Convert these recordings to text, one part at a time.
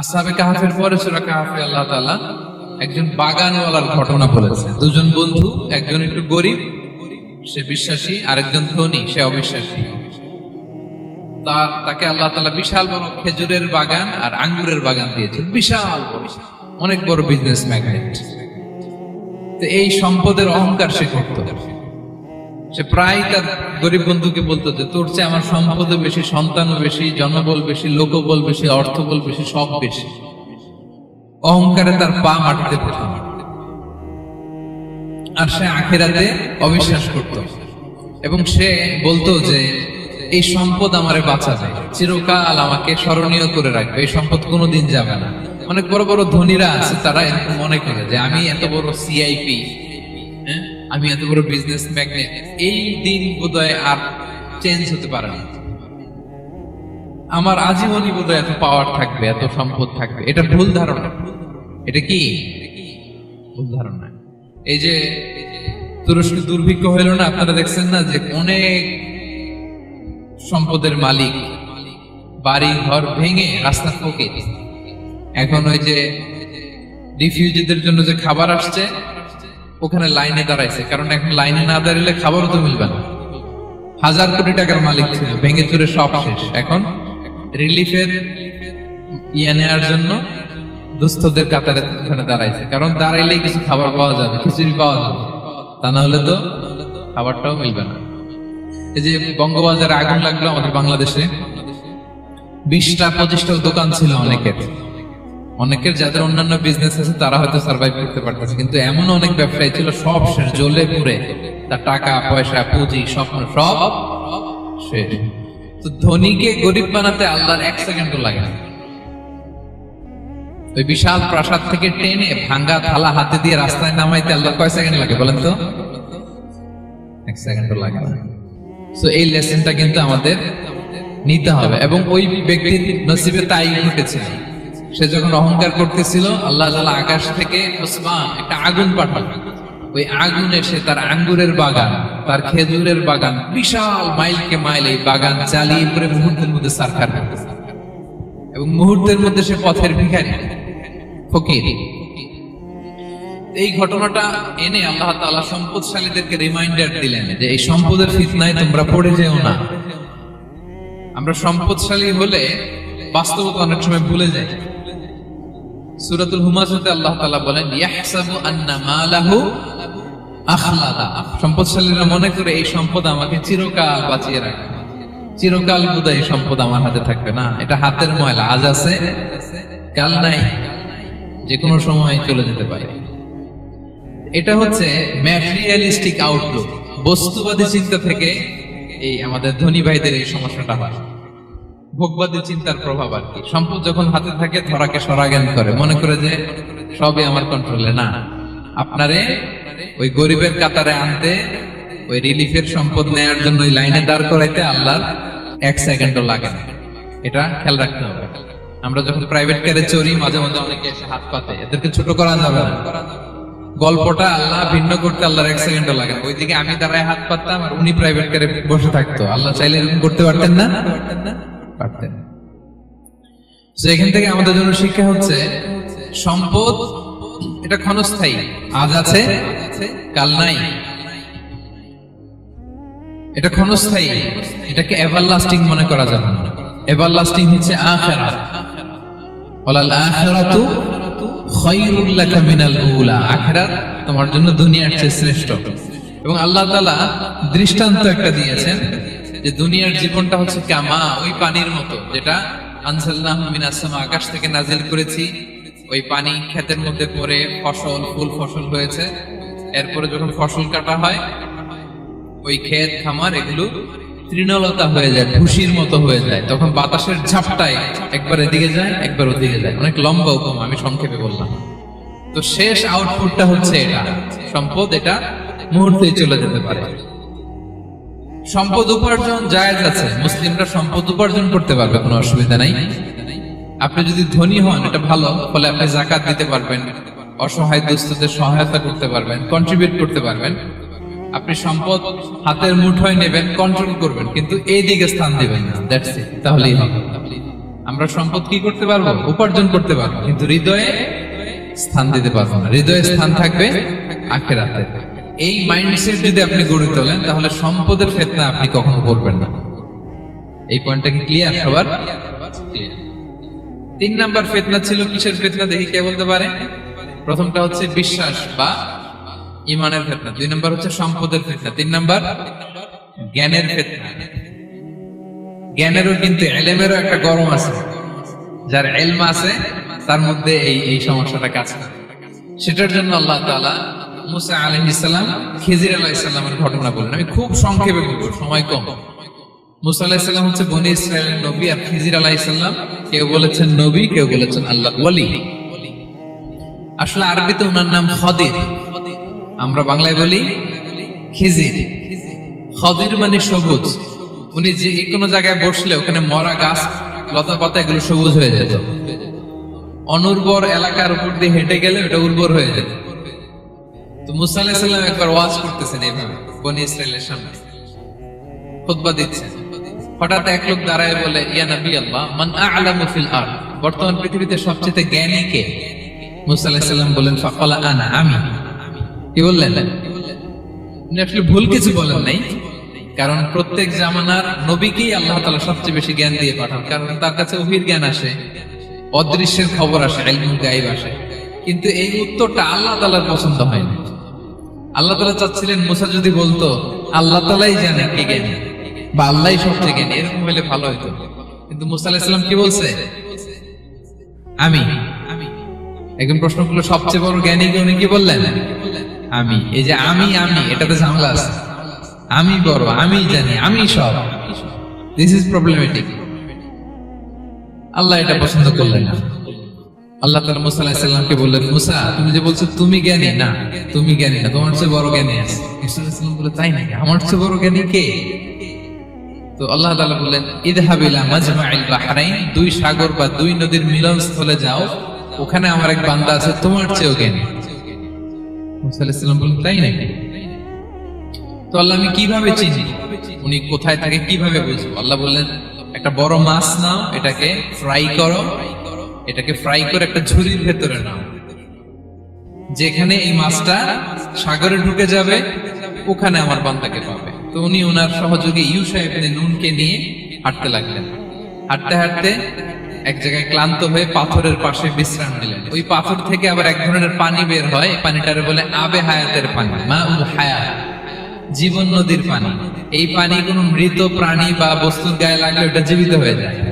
আসাবে কাহাফের পরে সুরা কাহাফে, আল্লাহ তাআলা একজন বাগানওয়ালার ঘটনা বলেছে দুজন বন্ধু, একজন একটু গরিব, সে বিশ্বাসী, আরেকজন ধনী, সে অবিশ্বাসী। তার তাকে আল্লাহ তালা বিশাল বড় খেজুরের বাগান আর আঙ্গুরের বাগান দিয়েছেন। বিশাল অনেক বড় বিজনেস ম্যাগনেট তো এই সম্পদের অহংকার সে করত। সে প্রায় তার গরিব বন্ধুকে বলতো যে, তোর চেয়ে আমার সম্পদও বেশি সন্তানও বেশি, জনবল বেশি, লোকবল বেশি, অর্থবল বেশি, সব বেশি। অহংকারে তার পা মাটিতে পেত আর সে আখেরাতে অবিশ্বাস করত। এবং সে বলতো যে, এই সম্পদ আমারে বাঁচাবে চিরকাল আমাকে স্মরণীয় করে রাখবে, এই সম্পদ কোনোদিন যাবে না। অনেক বড় বড় ধনীরা আছে, তারা এরকম মনে করে যে, আমি এত বড় সিআইপি হ্যাঁ? আমি এত বড় বিজনেস ম্যাগনেট এই দিন বোধহয় আর চেঞ্জ হতে পারে না। আমার আজীবনই বোধহয় এত পাওয়ার থাকবে, এত সম্পদ থাকবে। এটা ভুল ধারণা। এটা কি? ভুল ধারণা। এই যে তুরস্ক দুর্ভিক্ষ হইল না, আপনারা দেখছেন না যে অনেক সম্পদের মালিক বাড়ি ঘর ভেঙে রাস্তা ফোকে এখন ওই যে রিফিউজিদের জন্য যে খাবার আসছে ওখানে লাইনে দাঁড়াইছে। কারণ এখন লাইনে না দাঁড়ালে খাবারও তো মিলবে না। হাজার কোটি টাকার মালিক ছিল, ভেঙে চুরে সব শেষ। এখন রিলিফের ইয়ে নেওয়ার জন্য দুস্থদের কাতারে ওখানে দাঁড়াইছে। কারণ দাঁড়াইলেই কিছু খাবার পাওয়া যাবে, খিচুড়ি পাওয়া যাবে। তা না হলে তো খাবারটাও মিলবে না। এই যে বঙ্গবাজারে আগুন লাগল আমাদের বাংলাদেশে। বিশটা পঁচিশটা দোকান ছিল অনেকের। অনেকের যাদের অন্যান্য বিজনেস আছে, তারা হয়তো সার্ভাইভ করতে পারতেছে। কিন্তু এমন অনেক ব্যবসায়ী ছিল, সব শেষ, জ্বলে পুড়ে। তার টাকা, পয়সা, পুঁজি, স্বপ্ন, সব শেষ। তো ধনীকে গরিব বানাতে আল্লাহর এক সেকেন্ডও লাগে না। ওই বিশাল প্রাসাদ থেকে টেনে ভাঙ্গা থালা হাতে দিয়ে রাস্তায় নামাইতে আল্লাহ কয় সেকেন্ড লাগে বলেন তো? এক সেকেন্ডও লাগে না। তো এই লেসনটা কিন্তু আমাদের নিতে হবে। এবং ওই ব্যক্তির নসিবে তাই ঘটেছিল সে যখন অহংকার করতেছিল, আল্লাহ আকাশ থেকে একটা আগুন পাঠান ওই আগুন এসে তার আঙ্গুরের বাগান, তার খেজুরের বাগান, বিশাল মাইলকে মাইল এই বাগান চালিয়ে করে মুহূর্তের মধ্যে সারখার এবং মুহূর্তের মধ্যে সে পথের ভিখারি, ফকির। এই ঘটনাটা এনে আল্লাহ তাআলা সম্পদশালীদেরকে রিমাইন্ডার দিলেন যে এই সম্পদের ফিতনায় তোমরা পড়ে যেও না। আমরা সম্পদশালী হলে বাস্তবতা অনেক সময় ভুলে যাই। সূরাতুল হুমাজাতে আল্লাহ তাআলা বলেন, ইয়াহসাবু আন্না মালাহু আখলাদা সম্পদশালীরা মনে করে এই সম্পদ আমাকে চিরকাল বাঁচিয়ে রাখবে। চিরকাল বোধহয় এই সম্পদ আমার হাতে থাকবে না। এটা হাতের ময়লা, আজ আছে, কাল নাই যে কোনো সময় চলে যেতে পারে। এটা হচ্ছে ম্যাটেরিয়ালিস্টিক আউটলুক। বস্তুবাদী চিন্তা থেকে এই আমাদের ধনী ভাইদের এই সমস্যাটা হয়। ভোগবাদী চিন্তার প্রভাব আর কি। সম্পদ যখন হাতে থাকে, ধরাকে সরাজ্ঞান করে। মনে করে যে সবই আমার কন্ট্রোলে না, আপনারে ওই গরিবের কাতারে আনতে, ওই রিলিফের সম্পদ নেয়ার জন্য ওই লাইনে দাঁড় করাইতে আল্লাহর এক সেকেন্ডও লাগে না। এটা খেয়াল রাখতে হবে। আমরা যখন প্রাইভেট কারে চড়ি, মাঝে মাঝে অনেকে এসে হাত পাতে। এদেরকে ছোট করা যাবে গল্পটা আল্লাহ ভিন্ন করতে আল্লাহর এক সেকেন্ডও লাগে না। ওইদিকে আমি দাঁড়ায় হাত পাততাম আর উনি প্রাইভেট কারে বসে থাকতো। আল্লাহ চাইলে এরকম করতে পারতেন না? পারতেন। তো এখান থেকে আমাদের জন্য শিক্ষা হচ্ছে, সম্পদ, এটা ক্ষণস্থায়ী। আজ আছে, কাল নাই। এটা ক্ষণস্থায়ী। এটাকে এভারলাস্টিং মনে করা যাবে না। এভারলাস্টিং হচ্ছে আখেরা ওয়ালাল আখিরাতু খায়রুল লাকা মিনাল উলা। আখিরাত তোমার জন্য দুনিয়ার চেয়ে শ্রেষ্ঠ। এবং আল্লাহ তাআলা দৃষ্টান্ত একটা দিয়েছেন যে দুনিয়ার জীবনটা হচ্ছে কামা, ওই পানির মতো, যেটা আকাশ থেকে নাজিল করেছি। ওই পানি ক্ষেতের মধ্যে পড়ে ফসল, ফুল ফসল হয়েছে। এরপরে যখন ফসল কাটা হয়, ওই ক্ষেত, খামার, এগুলো তৃণলতা হয়ে যায়, ভুসির মতো হয়ে যায়। তখন বাতাসের ঝাপটায় একবার এদিকে যায়, একবার ওদিকে যায়। অনেক লম্বা উপমা, আমি সংক্ষেপে বললাম। তো শেষ আউটপুটটা হচ্ছে এটা। সম্পদ এটা মুহূর্তেই চলে যেতে পারে। সম্পদ উপার্জন জায়েজ আছে। মুসলিমরা সম্পদ উপার্জন করতে পারবে, কোনো অসুবিধা নাই। আপনি যদি ধনী হন, এটা ভালো, ফলে আপনি জাকাত দিতে পারবেন, অসহায় দুস্থদের সহায়তা করতে পারবেন কন্ট্রিবিউট করতে পারবেন। আপনি সম্পদ হাতের মুঠোয় নেবেন কন্ট্রোল করবেন, কিন্তু এই দিকে স্থান দিবেন না। দ্যাটস ইট তাহলেই হবে। আমরা সম্পদ কি করতে পারব? উপার্জন করতে পারব, কিন্তু হৃদয়ে স্থান দিতে পারব না। হৃদয়ে স্থান থাকবে আখেরাতে। এই মাইন্ডসেট যদি আপনি গড়ে তোলেন, তাহলে সম্পদের ফেতনা আপনি কখনো করবেন না। এই পয়েন্টটা কি ক্লিয়ার সবার? তিন নাম্বার ফেতনা ছিল কিসের ফেতনা? দেখি কে বলতে পারে। প্রথমটা হচ্ছে বিশ্বাস বা ইমানের ফেতনা। দুই নাম্বার হচ্ছে সম্পদের ফেতনা। তিন নাম্বার, জ্ঞানের ফেতনা। জ্ঞানেরও কিন্তু এলেমেরও একটা গরম আছে। যার এলম আছে, তার মধ্যে এই এই সমস্যাটা কাজ সেটার জন্য আল্লাহ তাআলা মুসা আলাইহিস সালাম খিজির আলাইহিস সালামের ঘটনা বললেন আমি খুব সংক্ষেপে সময় কম। মুসা আলাইহিস সালাম হচ্ছে বনি ইসরায়েলের নবী আর খিজির আলাইহিস সালাম কেউ বলেছেন নবী, কেউ বলেছেন আল্লাহ আসলে আরবিতে ওনার নাম আমরা বাংলায় বলি খিজির। খদির মানে সবুজ। উনি যে কোনো জায়গায় বসলে ওখানে মরা গাছ, লতা পাতা, এগুলো সবুজ হয়ে যেত। অনুর্বর এলাকার উপর দিয়ে হেঁটে গেলে ওটা উর্বর হয়ে যেত। তো মুসা একবার ওয়াজ করতেছেন এইভাবে, বনি ইসরায়েলের সামনে। খুতবা দিচ্ছেন। হঠাৎ এক লোক দাঁড়ায় বলে, ইয়া নবী আল্লাহ, মান আ'লামু ফিল আরদ? বর্তমান পৃথিবীতে সবচেয়ে জ্ঞানী কে? বলেন আনা, আমি। কি বললেন? আসলে ভুল কিছু বলেন নাই, কারণ প্রত্যেক জামানার নবীকেই আল্লাহ তাআলা সবচেয়ে বেশি জ্ঞান দিয়ে পাঠান, কারণ তার কাছে অভির জ্ঞান আসে, অদৃশ্যের খবর আসে গায়ব আসে। কিন্তু এই উত্তরটা আল্লাহ তাআলার পছন্দ হয়নি। আল্লাহ তালা চাচ্ছিলেন, মুসা যদি বলতো, আল্লাহ তালাই জানে কে জ্ঞানী। বা আল্লাহ সবচেয়ে জ্ঞানী, এরকম হলে ভালো হতো কিন্তু মুসা আলাহিসাম কি বলছে? আমি। একজন প্রশ্ন করল, সবচেয়ে বড় জ্ঞানী কে উনি কি বললেন? আমি। এই যে আমি আমি, এটাতে ঝামেলা আছে। আমি বড়, আমি জানি, আমি সব। দিস ইজ প্রবলেমেটিক আল্লাহ এটা পছন্দ করলেন না। আল্লাহ তালা মুসা বললেন, মুসা, তুমি যে বলছো তুমি জ্ঞানী, না, তুমি জ্ঞানী না, তোমার চেয়ে বড় জ্ঞানী আছে। বলে তাই নাকি? আমার চেয়ে বড় জ্ঞানী কে? তো আল্লাহ তাআলা বললেন ইদহাবিলা বাহরাইন, দুই সাগর বা দুই নদীর মিলনস্থলে যাও, ওখানে আমার এক বান্দা আছে, তোমার চেয়েও জ্ঞানী। বললেন, তাই নাকি? তো আল্লাহ আমি কীভাবে চিনি? উনি কোথায় থাকে কীভাবে বুঝব? আল্লাহ বললেন, একটা বড় মাছ নাও, এটাকে ফ্রাই করো এটাকে ফ্রাই করে একটা ঝুড়ির ভেতরে নাও। যেখানে এই মাছটা সাগরে ঢুকে যাবে, ওখানে আমার বান্দাকে পাবে। তো উনি ওনার সহযোগী ইউসা ইবনে নুনকে নিয়ে হাঁটতে লাগলেন। হাঁটতে হাঁটতে এক জায়গায় ক্লান্ত হয়ে পাথরের পাশে বিশ্রাম নিলেন। ওই পাথর থেকে আবার এক ধরনের পানি বের হয়। পানিটারে বলে আবে হায়াতের পানি, মা উল হায়াত। জীবন নদীর পানি। এই পানি কোনো মৃত প্রাণী বা বস্তুর গায়ে লাগলে ওটা জীবিত হয়ে যায়।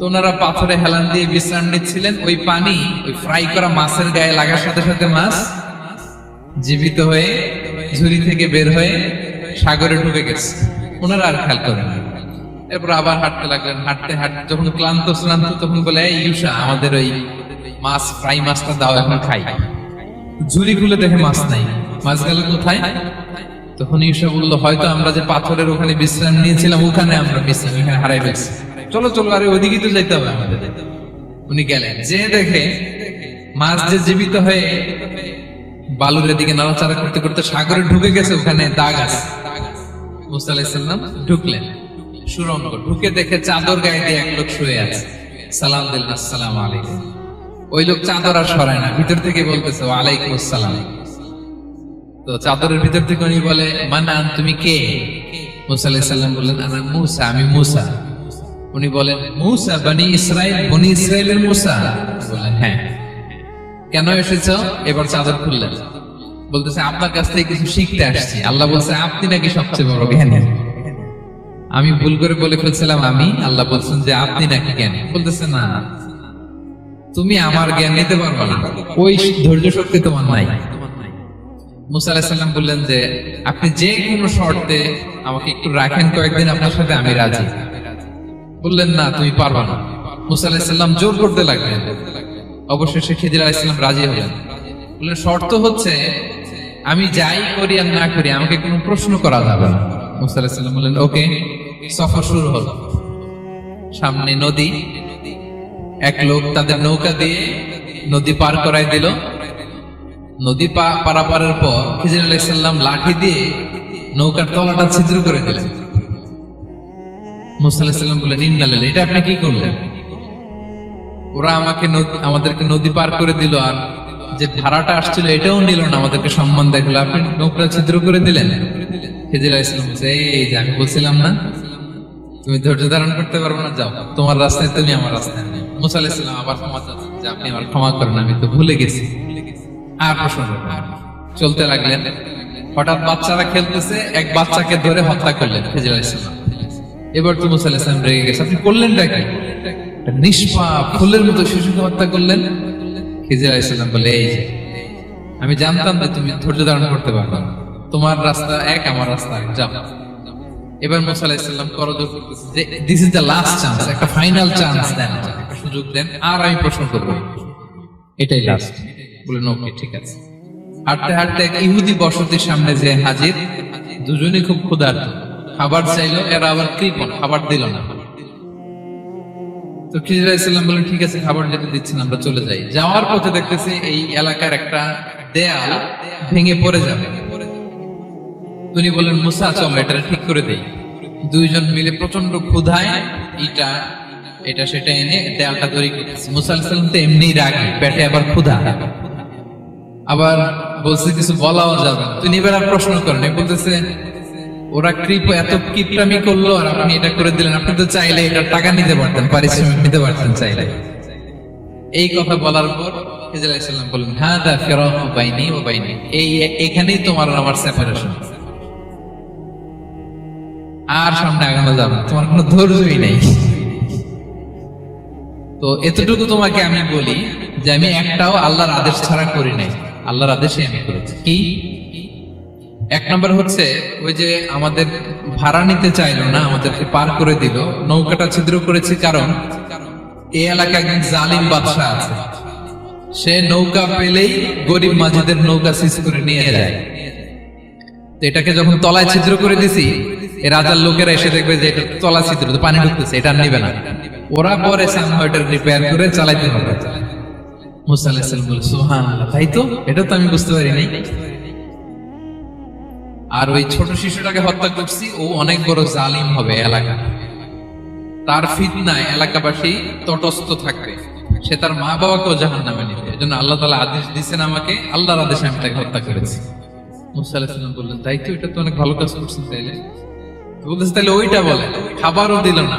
তো ওনারা পাথরে হেলান দিয়ে বিশ্রাম নিচ্ছিলেন। ওই পানি, ওই ফ্রাই করা মাছের গায়ে লাগার সাথে সাথে মাছ জীবিত হয়ে, ঝুড়ি থেকে বের হয়ে সাগরে ঢুকে গেছে। ওনারা আর খেয়াল করেন এরপর আবার হাঁটতে লাগলেন। হাঁটতে হাঁটতে যখন ক্লান্ত, শ্রান্ত, তখন বলে, এই ইউসা, আমাদের ওই মাছ, ফ্রাই মাছটা দাও, এখন খাই। ঝুড়ি খুলে দেখে মাছ নাই। মাছ গেল কোথায়? তখন ইউসা বলল, হয়তো আমরা যে পাথরের ওখানে বিশ্রাম নিয়েছিলাম, ওখানে আমরা বিশ্রাম এখানে হারাই ফেলছি। চলো চলো, আরে ওইদিকে তো যাইতে হবে আমাদের। উনি গেলেন। যে দেখে মাছ যে জীবিত হয়ে বালুর দিকে নাড়াচাড়া করতে করতে সাগরে ঢুকে গেছে, ওখানে দাগ আছে। মুসা আলাইসাল্লাম ঢুকলেন। সুরঙ্গ ঢুকে দেখে চাদর গায়ে দিয়ে এক লোক শুয়ে আছে। সালাম দিল্লাহ সালাম আলাইকুম। ওই লোক চাদর আর সরায় না, ভিতর থেকে বলতেছে, ওয়ালাইকুম আসসালাম। তো চাদরের ভিতর থেকে উনি বলে মানান তুমি কে? মুসা আলাইসাল্লাম বললেন আনা মুসা, আমি মুসা। উনি বলেন, মুসা, বনি ইসরায়েল, বনি ইসরায়েলের মুসা? বললেন হ্যাঁ। কেন এসেছ? এবার চাদর খুললেন। বলতেছে, আপনার কাছ থেকে কিছু শিখতে আসছি। আল্লাহ বলছে, আপনি নাকি সবচেয়ে বড় জ্ঞানী? আমি ভুল করে বলে ফেলছিলাম, আমি? আল্লাহ বলছেন যে, আপনি নাকি জ্ঞানী? বলতেছে, না। তুমি আমার জ্ঞান নিতে পারবে না। ওই ধৈর্য শক্তি তোমার নাই। মুসা আলাহিসাল্লাম বললেন যে, আপনি যে কোনো শর্তে আমাকে একটু রাখেন কয়েকদিন, আপনার সাথে আমি রাজি। বললেন, না, তুমি পারবা না। মুসা আলাহিসাল্লাম জোর করতে লাগলেন। অবশেষে খিদির আলাইসাল্লাম রাজি হলেন। বললেন, শর্ত হচ্ছে, আমি যাই করি আর না করি, আমাকে কোনো প্রশ্ন করা যাবে না। মুসা আলাহিসাল্লাম বললেন, ওকে, সফর শুরু হলো। সামনে নদী, এক লোক তাদের নৌকা দিয়ে নদী পার করাই দিল। নদী পারাপারের পর খিজির আলাইসাল্লাম লাঠি দিয়ে নৌকার তলাটা ছিদ্র করে দিলেন। মুসা আলাহিসাল্লাম বললেন ইন্নালিল্লাহ এটা আপনি কি করলেন? ওরা আমাকে আমাদেরকে নদী পার করে দিল আর যে ধারাটা আসছিল এটাও নিল না, আমাদেরকে সম্মান দেখল। আপনি নৌকা ছিদ্র করে দিলেন। খেজির আমি বলছিলাম না, তুমি ধৈর্য ধারণ করতে পারব না, যাও, তোমার রাস্তায় তুমি আমার রাস্তায় নেই। মুসা আবার ক্ষমা যে, আপনি আমার ক্ষমা করেন, আমি তো ভুলে গেছি। আর প্রশ্ন চলতে লাগলেন। হঠাৎ বাচ্চারা খেলতেছে, এক বাচ্চাকে ধরে হত্যা করলেন খেজির ইসলাম এবার তো মুসা আলাহিসাম রেগে গেছে। আপনি করলেন কি? নিষ্পাপ, ফুলের মতো শিশুকে হত্যা করলেন? খিজির আলাইসাল্লাম বলে, এই যে, আমি জানতাম যে তুমি ধৈর্য ধারণ করতে পারবে না। তোমার রাস্তা এক, আমার রাস্তা এক, যাও। এবার মুসা আলাইসাল্লাম this is the last chance একটা ফাইনাল চান্স দেন সুযোগ দেন, আর আমি প্রশ্ন করব। এটাই লাস্ট বলে ওকে ঠিক আছে। হাঁটতে হাঁটতে এক ইহুদি বসতির সামনে যে হাজির। দুজনেই খুব ক্ষুধার্ত। খাবার চাইলো, এরা আবার কৃপণ খাবার দিল না। তো খিজির ইসলাম বলেন ঠিক আছে, খাবার যেতে দিচ্ছেন, আমরা চলে যাই। যাওয়ার পথে দেখতেছি এই এলাকার একটা দেয়াল ভেঙে পড়ে যাবে। তিনি বলেন মুসা, চলো এটা ঠিক করে দেই। দুইজন মিলে প্রচণ্ড ক্ষুধায় ইটা, এটা, সেটা এনে দেয়ালটা তৈরি করতেছে। মুসা আলাইসাল্লাম তো এমনি রাগি, পেটে আবার ক্ষুধা। আবার বলছে, কিছু বলাও যাবে। তিনি এবার প্রশ্ন করেন বলতেছে ওরা কৃপ এত কিপটামি করল আর আপনি এটা করে দিলেন। আপনি তো চাইলে এটা টাকা নিতে পারতেন, পারিশ্রমিক নিতে পারতেন চাইলে এই কথা বলার পর বললেন হ্যাঁ দা বাইনি ও বাইনি। এই এখানেই তোমার আমার সেপারেশন আর সামনে আগানো যাবে তোমার কোনো ধৈর্যই নেই। তো এতটুকু তোমাকে আমি বলি যে আমি একটাও আল্লাহর আদেশ ছাড়া করি নাই। আল্লাহর আদেশে আমি করেছি। কি? এক নম্বর হচ্ছে, ওই যে আমাদের ভাড়া নিতে চাইলো না, আমাদেরকে পার করে দিল, নৌকাটা ছিদ্র করেছি কারণ এই এলাকায় একজন জালিম বাদশাহ আছে। সে নৌকা পেলেই গরিব মাঝিদের নৌকা সিজ করে নিয়ে যায়। এটাকে যখন তলায় ছিদ্র করে দিছি রাজার লোকেরা এসে দেখবে যে এটা তলা ছিদ্র পানি ঢুকতেছে, এটা নিবে না। ওরা পরে এটা রিপেয়ার করে চালাইতে হবে। মুসা আলাইহিস বলে, সুবহানাল্লাহ, তাই তো? এটা তো আমি বুঝতে পারি নাই আর ওই ছোট শিশুটাকে হত্যা করছি, ও অনেক বড় জালিম হবে এলাকা। তার ফিতনায় এলাকাবাসী তটস্থ থাকবে। সে তার মা বাবাকেও জাহান নামে নিবে। এজন্য আল্লাহ তালা আদেশ দিচ্ছেন আমাকে, আল্লাহর আদেশে আমি তাকে হত্যা করেছি। বললেন, তাই তো, এটা তো অনেক ভালো কাজ করছেন তাইলে? বলতেছে তাহলে ওইটা বলে খাবারও দিল না,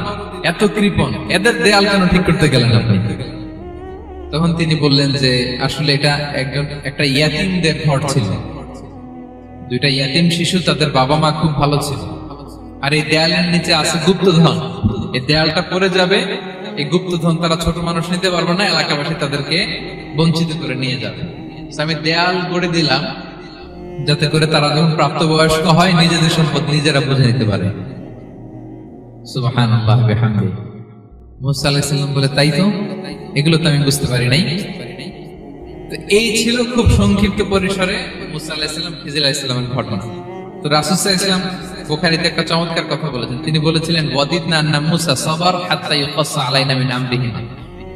এত কৃপণ, এদের দেয়াল কেন ঠিক করতে গেলেন আপনি? তখন তিনি বললেন যে, আসলে এটা একজন, একটা ইয়াতিমদের ঘর ছিল। দুইটা ইয়াতিম শিশু তাদের বাবা মা খুব ভালো ছিল। আর এই দেয়ালের নিচে আছে গুপ্তধন। এই দেয়ালটা পড়ে যাবে, এই গুপ্তধন তারা ছোট মানুষ নিতে পারবে না, এলাকাবাসী তাদেরকে বঞ্চিত করে নিয়ে যাবে। আমি দেয়াল গড়ে দিলাম, যাতে করে তারা যখন প্রাপ্তবয়স্ক হয়, নিজেদের সম্পদ নিজেরা বুঝে নিতে পারে। সুবহানাল্লাহ, বিহামদি। মুসা আলাইহিস সালাম বলে, তাই তো? এগুলো তো আমি বুঝতে পারি নাই। এই ছিল খুব সংক্ষিপ্ত পরিসরে মুসা ঘটনা। তো রাসুসাহ ইসলাম বোখারিতে একটা চমৎকার কথা বলেছেন। তিনি বলেছিলেন না মুসা সবার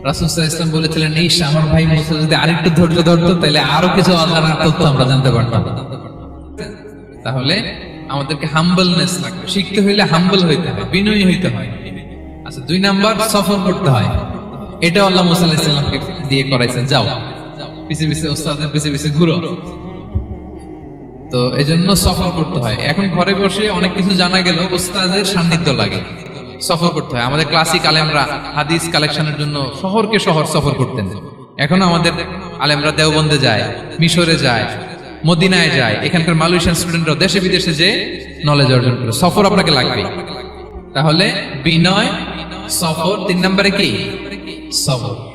রাসুসাহ ইসলাম বলেছিলেন এই আমার ভাই মুসা যদি আরেকটু ধৈর্য ধরতো, তাহলে আরও কিছু আল্লাহর তথ্য আমরা জানতে পারতাম। তাহলে আমাদেরকে হাম্বলনেস লাগবে। শিখতে হইলে হাম্বল হইতে হয়, বিনয়ী হইতে হয়। আচ্ছা দুই নাম্বার, সফর করতে হয়। এটা আল্লাহ মুসা আলাইহিস সালামকে দিয়ে করাইছেন, যাও। পিছে পিছে ওস্তাদের পিছে পিছে ঘুরো তো এই জন্য সফর করতে হয়। এখন ঘরে বসে অনেক কিছু জানা গেল ওস্তাদের সান্নিধ্য লাগে। সফর করতে হয়। আমাদের ক্লাসিক আলেমরা হাদিস কালেকশনের জন্য শহরকে শহর সফর করতেন। এখন আমাদের আলেমরা দেওবন্দে যায়, মিশরে যায়, মদিনায় যায়। এখানকার মালয়েশিয়ান স্টুডেন্টরা দেশে বিদেশে যে নলেজ অর্জন করে। সফর আপনাকে লাগবে। তাহলে বিনয়, সফর, তিন নম্বরে কি? সফর।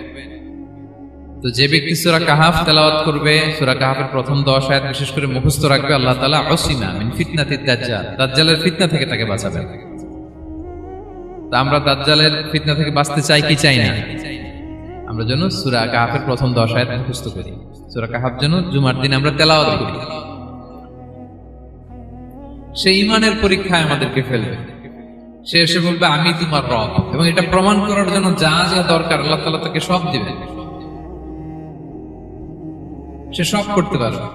তো যে ব্যক্তি সুরা কাহাফ তেলাওয়াত করবে, সুরা কাহাফের প্রথম দশ আয়াত বিশেষ করে মুখস্থ রাখবে, আল্লাহ তাআলা অসীমা মিন ফিতনাতি দাজ্জাল, দাজ্জালের ফিতনা থেকে তাকে বাঁচাবেন। তা আমরা দাজ্জালের ফিতনা থেকে বাঁচতে চাই কি চাই না? আমরা যেন সুরা কাহাফের প্রথম দশ আয়াত মুখস্থ করি। সুরা কাহাফ যেন জুমার দিন আমরা তেলাওয়াত করি। সে ইমানের পরীক্ষায় আমাদেরকে ফেলবে। সে এসে বলবে, আমি তোমার রব। এবং এটা প্রমাণ করার জন্য যা যা দরকার, আল্লাহ তালা তাকে সব দিবে সে সব করতে পারবে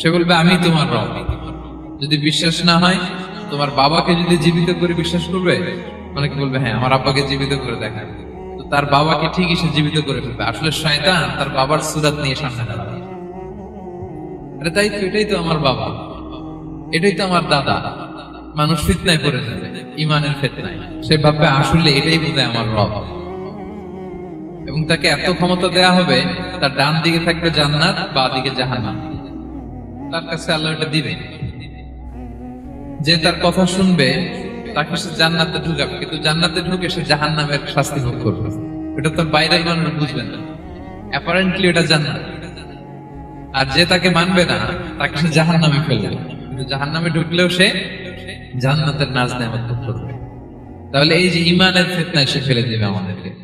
সে বলবে, আমি তোমার রব। যদি বিশ্বাস না হয়, তোমার বাবাকে যদি জীবিত করে বিশ্বাস করবে, অনেকে বলবে হ্যাঁ আমার আব্বাকে জীবিত করে দেখা। তো তার বাবাকে ঠিকই সে জীবিত করে ফেলবে। আসলে শয়তান তার বাবার সুরাত নিয়ে সামনে দাঁড়াবে আরে তাই তো, এটাই তো আমার বাবা। এটাই তো আমার দাদা। মানুষ ফিতনায় পড়ে যাবে, ইমানের ফিতনায়। সে ভাববে, আসলে এটাই বোধহয় আমার রব। এবং তাকে এত ক্ষমতা দেয়া হবে, তার ডান দিকে থাকবে জান্নাত, বা দিকে জাহান্নাম। তার কাছে আল্লাহ এটা দিবে। যে তার কথা শুনবে, তাকে সে জান্নাতে ঢুকাবে। কিন্তু জান্নাতে ঢুকে সে জাহান্নামের শাস্তি ভোগ করবে। এটা তো বাইরের মানুষ বুঝবে না। অ্যাপারেন্টলি এটা জান্নাত। আর যে তাকে মানবে না, তাকে সে জাহান নামে ফেলবে কিন্তু জাহান নামে ঢুকলেও সে জান্নাতের নাচ নেমত করবে। তাহলে এই যে ইমানের ফেতনায় সে ফেলে দেবে আমাদেরকে।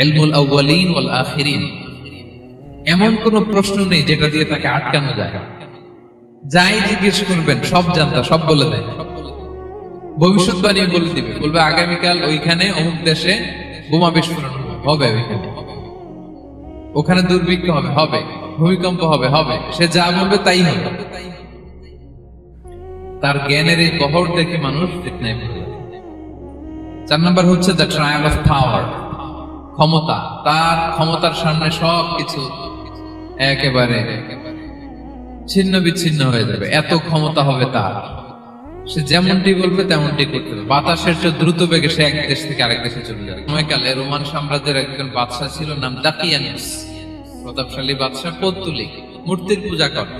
ইলমুল আউয়ালিন ওয়াল আখিরিন। এমন কোন প্রশ্ন নেই যেটা দিয়ে তাকে আটকানো যায়। যাই জিজ্ঞেস করবেন সব জানতা সব বলে দেয়। ভবিষ্যৎবাণী বলে দিবে। বলবে আগামীকাল ওইখানে অমুক দেশে বোমা বিস্ফোরণ হবে, ওইখানে। ওখানে দুর্ভিক্ষ হবে হবে। ভূমিকম্প হবে হবে। সে যা বলবে তাই হবে। তার জ্ঞানের এই বহর দেখে মানুষ চার নম্বর হচ্ছে দ্য ট্রায়াল অফ পাওয়ার। ক্ষমতা, তার ক্ষমতার সামনে সব কিছু একেবারে ছিন্ন বিচ্ছিন্ন হয়ে যাবে। এত ক্ষমতা হবে তার। সে যেমনটি বলবে, তেমনটি করতে হবে বাতাসের চেয়ে দ্রুত বেগে সে এক দেশ থেকে আরেক দেশে চলে যাবে। সময়কালে রোমান সাম্রাজ্যের একজন বাদশাহ ছিল, নাম দাকিয়ানুস। প্রতাপশালী বাদশাহ পৌত্তলিক, মূর্তির পূজা করে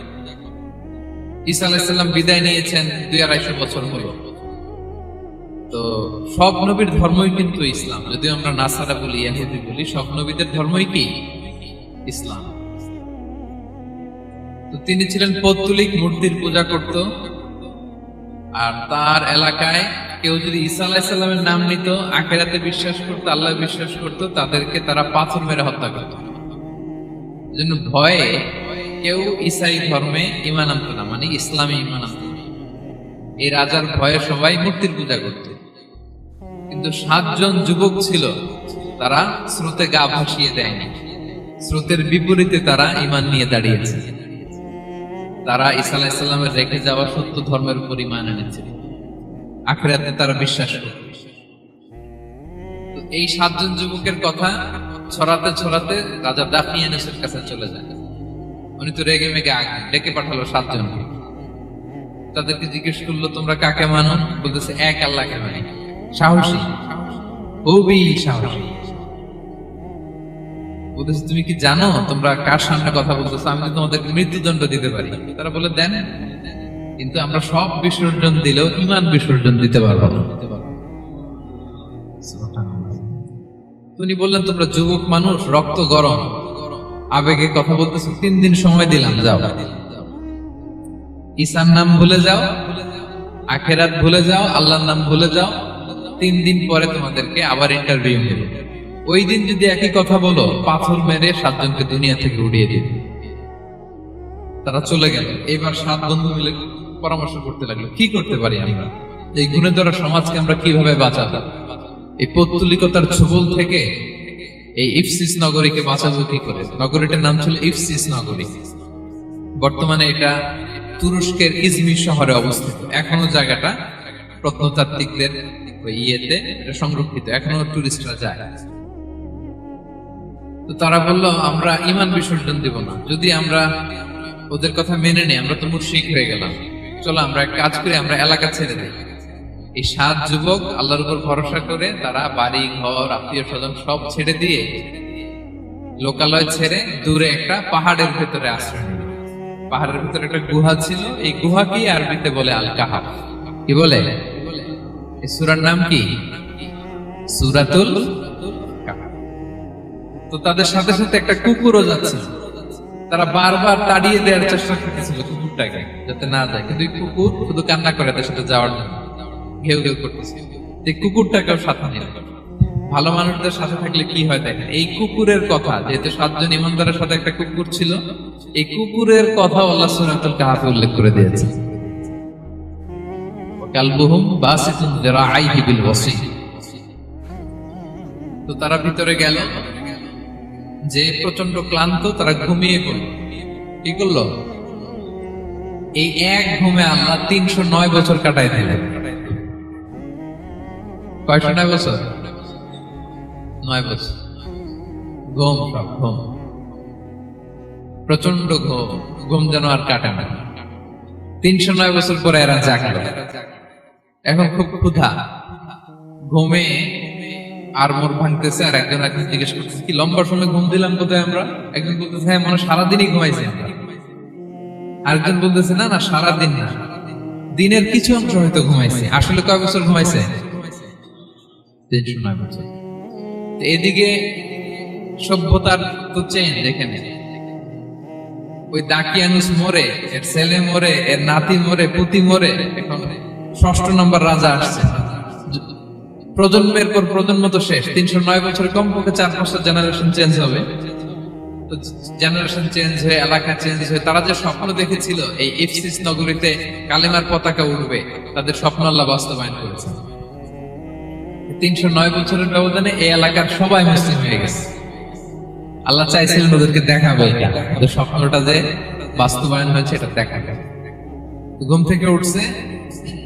ঈসা আলাইসাল্লাম বিদায় নিয়েছেন দুই আড়াইশো বছর হলো। তো সব নবীর ধর্মই কিন্তু ইসলাম। যদিও আমরা নাসারা বলি, ইয়াহুদি বলি, সব নবীদের ধর্মই কি? ইসলাম। তো তিনি ছিলেন পৌত্তলিক, মূর্তির পূজা করত। আর তার এলাকায় কেউ যদি ঈসা আলাইসাল্লামের নাম নিত, আখেরাতে বিশ্বাস করতো, আল্লাহ বিশ্বাস করত, তাদেরকে তারা পাথর মেরে হত্যা করত। জন্য ভয়ে কেউ ইসাই ধর্মে ইমান আনত না মানে ইসলামে ইমান আনত এই রাজার ভয়ে সবাই মূর্তির পূজা করত। কিন্তু সাতজন যুবক ছিল, তারা স্রোতে গা ভাসিয়ে দেয়নি। স্রোতের বিপরীতে তারা ইমান নিয়ে দাঁড়িয়েছে। তারা ঈসা আলাইসাল্লামের রেখে যাওয়া সত্য ধর্মের উপর ইমান এনেছে। আখেরাতে তারা বিশ্বাস করত। তো এই সাতজন যুবকের কথা ছড়াতে ছড়াতে রাজা দাফিয়ানুসের কাছে চলে যায়। উনি তো রেগে মেগে ডেকে পাঠালো সাতজনকে। তাদেরকে জিজ্ঞেস করল, তোমরা কাকে মানো? বলতেছে, এক আল্লাহকে মানি। সাহসী সাহসী। তুমি কি জানো তোমরা কার সামনে কথা বলতেছো? আমি তো তোমাদেরকে মৃত্যুদণ্ড দিতে পারি। তারা বলে, দেন, কিন্তু আমরা সব বিসর্জন দিলেও ইমান বিসর্জন দিতে পারব না। তিনি বললেন, তোমরা যুবক মানুষ, রক্ত গরম, আবেগে কথা বলতেছো, তিন দিন সময় দিলাম, যাও। ঈশার নাম ভুলে যাও, আখেরাত ভুলে যাও, আল্লাহর নাম ভুলে যাও তিন দিন পরে তোমাদেরকে আবার ইন্টারভিউ নেব ওই দিন যদি একই কথা বলো, পাথর মেরে সাতজনকে দুনিয়া থেকে উড়িয়ে দিবে। তারা চলে গেল। এবার সাত বন্ধু মিলে পরামর্শ করতে লাগল, কি করতে পারি আমরা? এই গুণে ধরা সমাজকে আমরা কীভাবে বাঁচাবো? এই পৌত্তলিকতার ছবল থেকে এই ইফসিস নগরীকে বাঁচাবো কি করে? নগরীটার নাম ছিল ইফসিস নগরী। বর্তমানে এটা তুরস্কের ইজমির শহরে অবস্থিত। এখনও জায়গাটা প্রত্নতাত্ত্বিকদের ওই ইয়েতে সংরক্ষিত। এখনও টুরিস্টরা যায়। তো তারা বলল, আমরা ইমান বিসর্জন দিব না। যদি আমরা ওদের কথা মেনে নিই, আমরা তো মুশরিক হয়ে গেলাম। চলো আমরা কাজ করি, আমরা এলাকা ছেড়ে দিই। এই সাত যুবক আল্লাহর উপর ভরসা করে তারা বাড়ি, ঘর আত্মীয় স্বজন সব ছেড়ে দিয়ে লোকালয় ছেড়ে দূরে একটা পাহাড়ের ভেতরে আশ্রয় পাহাড়ের ভেতরে একটা গুহা ছিল। এই গুহাকেই আরবিতে বলে আল কাহাফ কি বলে? সূরার নাম কি? সূরাতুল তো তাদের সাথে সাথে একটা কুকুরও যাচ্ছে। তারা বারবার তাড়িয়ে দেওয়ার চেষ্টা করতেছিল কুকুরটাকে, যাতে না যায়। কিন্তু কুকুর শুধু কান্না করে তার সাথে যাওয়ার জন্য। ঘেউ ঘেউ করতেছে। এই কুকুরটাকেও সাথে নিল। ভালো মানুষদের সাথে থাকলে কি হয় দেখেন? এই কুকুরের কথা, যেহেতু সাতজন ইমানদারের সাথে একটা কুকুর ছিল, এই কুকুরের কথা আল্লাহ সুরাতুল কাহাফে উল্লেখ করে দিয়েছে। তো তারা ভিতরে গেল। যে প্রচণ্ড ক্লান্ত, তারা ঘুমিয়ে পড়ল। কি করল? এই এক ঘুমে আল্লাহ তিনশো নয় বছর কাটাই দিলেন। কয়শো নয় বছর? নয় বছর। ঘুম সব, ঘুম। প্রচণ্ড ঘুম। ঘুম যেন আর কাটে না। তিনশো নয় বছর পরে এরা জাগলো। এখন খুব ক্ষুধা। ঘুমে আর মোর ভাঙতেছে আর একজন একজন জিজ্ঞেস করতেছে, কি লম্বা সময় ঘুম দিলাম কোথায় আমরা? একজন বলতেছে হ্যাঁ মনে সারাদিনই ঘুমাইছি আরেকজন বলতেছে, না না, সারাদিন না। দিনের কিছু অংশ হয়তো ঘুমাইছে। আসলে কয় বছর ঘুমাইছে? এদিকে সভ্যতার তো চেঞ্জ এখানে ওই দাকিয়ানুস মরে, এর ছেলে মরে, এর নাতি মরে, পুতি মরে, এখন ষষ্ঠ নম্বর রাজা আসছে। প্রজন্মের পর প্রজন্ম তো শেষ। তিনশো নয় বছর কমপক্ষে চার পাঁচটা জেনারেশন চেঞ্জ হবে। জেনারেশন চেঞ্জ হয়ে, এলাকা চেঞ্জ হয়ে, তারা যে স্বপ্ন দেখেছিল, এই ইফসিস নগরীতে কালেমার পতাকা উঠবে তাদের স্বপ্ন আল্লাহ বাস্তবায়ন করেছে তিনশো নয় বছরের ব্যবধানে এই এলাকার সবাই মুসলিম হয়ে গেছে। আল্লাহ চাইছিলেন ওদেরকে দেখাবে স্বপ্নটা যে বাস্তবায়ন হয়েছে, এটা দেখাবে। ঘুম থেকে উঠছে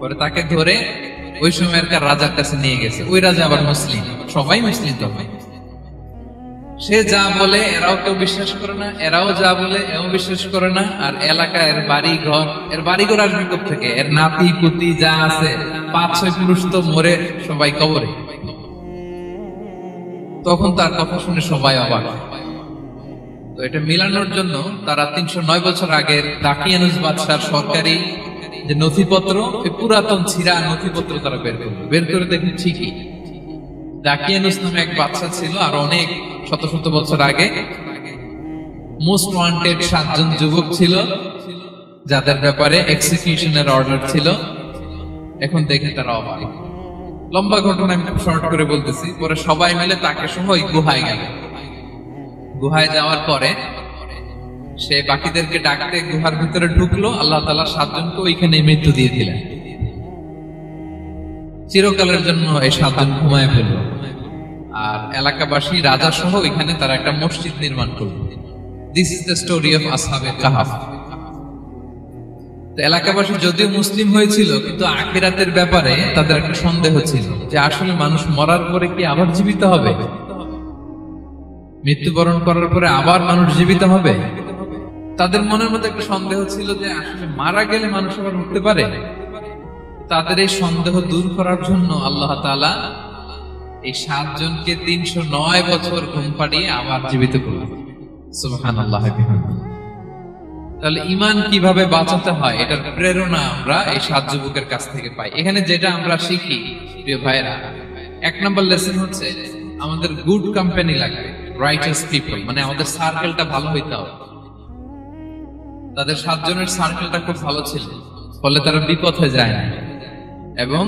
পরে তাকে ধরে ওই সময়কার রাজার কাছে নিয়ে গেছে। ওই রাজা আবার মুসলিম। সবাই মুসলিম তখন সে যা বলে, এরাও কেউ বিশ্বাস করে না, এরাও যা বলে, এও বিশ্বাস করে না। আর এলাকা, এর বাড়ি ঘর, এর বাড়ি ঘর আসবে থেকে এর নাতি, পুতি যা আছে, পাঁচ, ছয় পুরুষ তো মরে সবাই কবরে। তখন তার কথা শুনে সবাই অবাক। তো এটা মিলানোর জন্য তারা তিনশো নয় বছর আগের দাকিয়ানুস বাদশার সরকারি যে নথিপত্র পুরাতন ছিঁড়া নথিপত্র তারা বের করল। বের করে দেখুন ঠিকই। দাকিয়ানুস নামে এক বাচ্চা ছিল, আর অনেক শত শত বছর আগে মোস্ট ওয়ান্টেড সাতজন যুবক ছিল, যাদের ব্যাপারে এক্সিকিউশনের অর্ডার ছিল। এখন দেখে তারা অবাক। লম্বা ঘটনা আমি শর্ট করে বলতেছি। পরে সবাই মিলে তাকে সহ গুহায় গেল। গুহায় যাওয়ার পরে সে বাকিদেরকে ডাকতে গুহার ভিতরে ঢুকলো, আল্লাহ তালা সাতজনকে ওইখানে মৃত্যু দিয়ে দিলেন। চিরকালের জন্য এই সাতজন ঘুমায় ফেলল। আর এলাকাবাসী রাজা সহ এখানে তারা একটা মসজিদ নির্মাণ করল। This is the story of আসহাবে কাহাফ এলাকাবাসী যদিও মুসলিম হয়েছিল, কিন্তু আখিরাতের ব্যাপারে তাদের একটা সন্দেহ ছিল যে আসলে মানুষ মরার পরে কি আবার জীবিত হবে? মৃত্যুবরণ করার পরে আবার মানুষ জীবিত হবে? তাদের মনের মধ্যে একটা সন্দেহ ছিল যে আসলে মারা গেলে মানুষ আবার উঠতে পারে? তাদের এই সন্দেহ দূর করার জন্য আল্লাহ তাআলা এই সাতজনকে তিনশো নয় বছর ঘুম পাড়িয়ে আবার জীবিত করলেন। সুবহান আল্লাহ তাহলে ইমান কীভাবে বাঁচাতে হয়, এটার প্রেরণা আমরা এই সাত যুবকের কাছ থেকে পাই। এখানে যেটা আমরা শিখি, প্রিয় ভাইরা এক নম্বর লেসন হচ্ছে, আমাদের গুড কোম্পানি লাগবে রাইটার্স পিপল মানে আমাদের সার্কেলটা ভালো হইতে হবে। তাদের সাতজনের সার্কেলটা খুব ভালো ছিল, ফলে তারা বিপথে যায় না এবং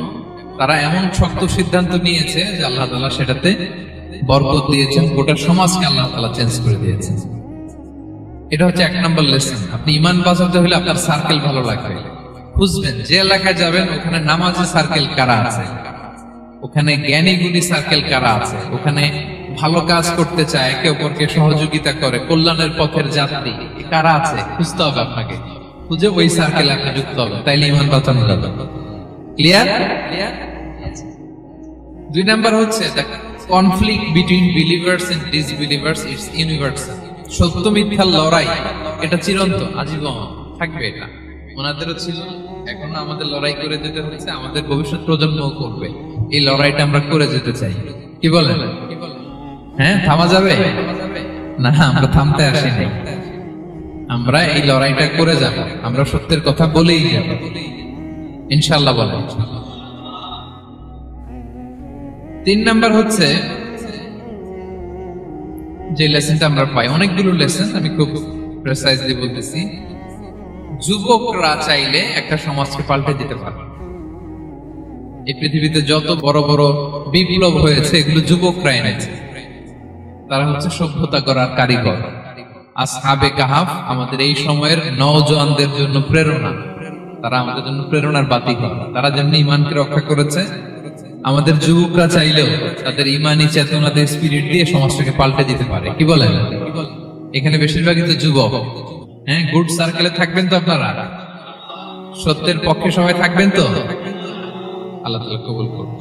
তারা এমন শক্ত সিদ্ধান্ত নিয়েছে যে আল্লাহ তালা সেটাতে বরকত দিয়েছেন, গোটা সমাজকে আল্লাহ তালা চেঞ্জ করে দিয়েছেন। এটা হচ্ছে এক নম্বর লেসন আপনি ইমান বাঁচাতে হলে আপনার সার্কেল ভালো লাগবে। খুঁজবেন যে এলাকায় যাবেন, ওখানে নামাজি সার্কেল কারা আছে? ওখানে জ্ঞানী গুণী সার্কেল কারা আছে? ওখানে ভালো কাজ করতে চায়, একে অপরকে সহযোগিতা করে, কল্যাণের পথের যাত্রী। কারা আছে? খুঁজতে হবে আপনাকে। খুঁজে ওই সার্কেলে আপনি যুক্ত হবে তাইলে ইমান বাঁচানো যাবে। ক্লিয়ার দুই নাম্বার হচ্ছে conflict between believers and disbelievers it's universal সত্য মিথ্যার লড়াই, এটা চিরন্তন, আজীবন থাকবে এটা। ওনাদেরও ছিল, এখন আমাদের লড়াই করে যেতে হচ্ছে, আমাদের ভবিষ্যৎ প্রজন্মও করবে। এই লড়াইটা আমরা করে যেতে চাই। কি বলেন? হ্যাঁ থামা যাবে? না, আমরা থামতে আসি নাই আমরা এই লড়াইটা করে যাব। আমরা সত্যের কথা বলেই যাব। ইনশাল্লাহ বলেন তিন নাম্বার হচ্ছে, যে লেসনটা আমরা পাই, অনেকগুলো লেসন আমি খুব প্রেসাইজলি বলতেছি। যুবকরা চাইলে একটা সমাজকে পাল্টে দিতে পারে। এই পৃথিবীতে যত বড় বড় বিপ্লব হয়েছে, এগুলো যুবকরা এনেছে। তারা হচ্ছে সভ্যতা করার কারিগর। আসহাবে কাহাফ আমাদের এই সময়ের নওজোয়ানদের জন্য প্রেরণা। তারা আমাদের জন্য প্রেরণার বাতি তারা যেমনি ইমানকে রক্ষা করেছে, আমাদের যুবকরা চাইলেও তাদের ইমানি চেতনাতে স্পিরিট দিয়ে সমাজটাকে পাল্টে দিতে পারে। কি বলেন? এখানে বেশিরভাগই তো যুবক। হ্যাঁ গুড সার্কেলে থাকবেন তো আপনারা? সত্যের পক্ষে সবাই থাকবেন তো? আল্লাহ তালা কবুল করুন।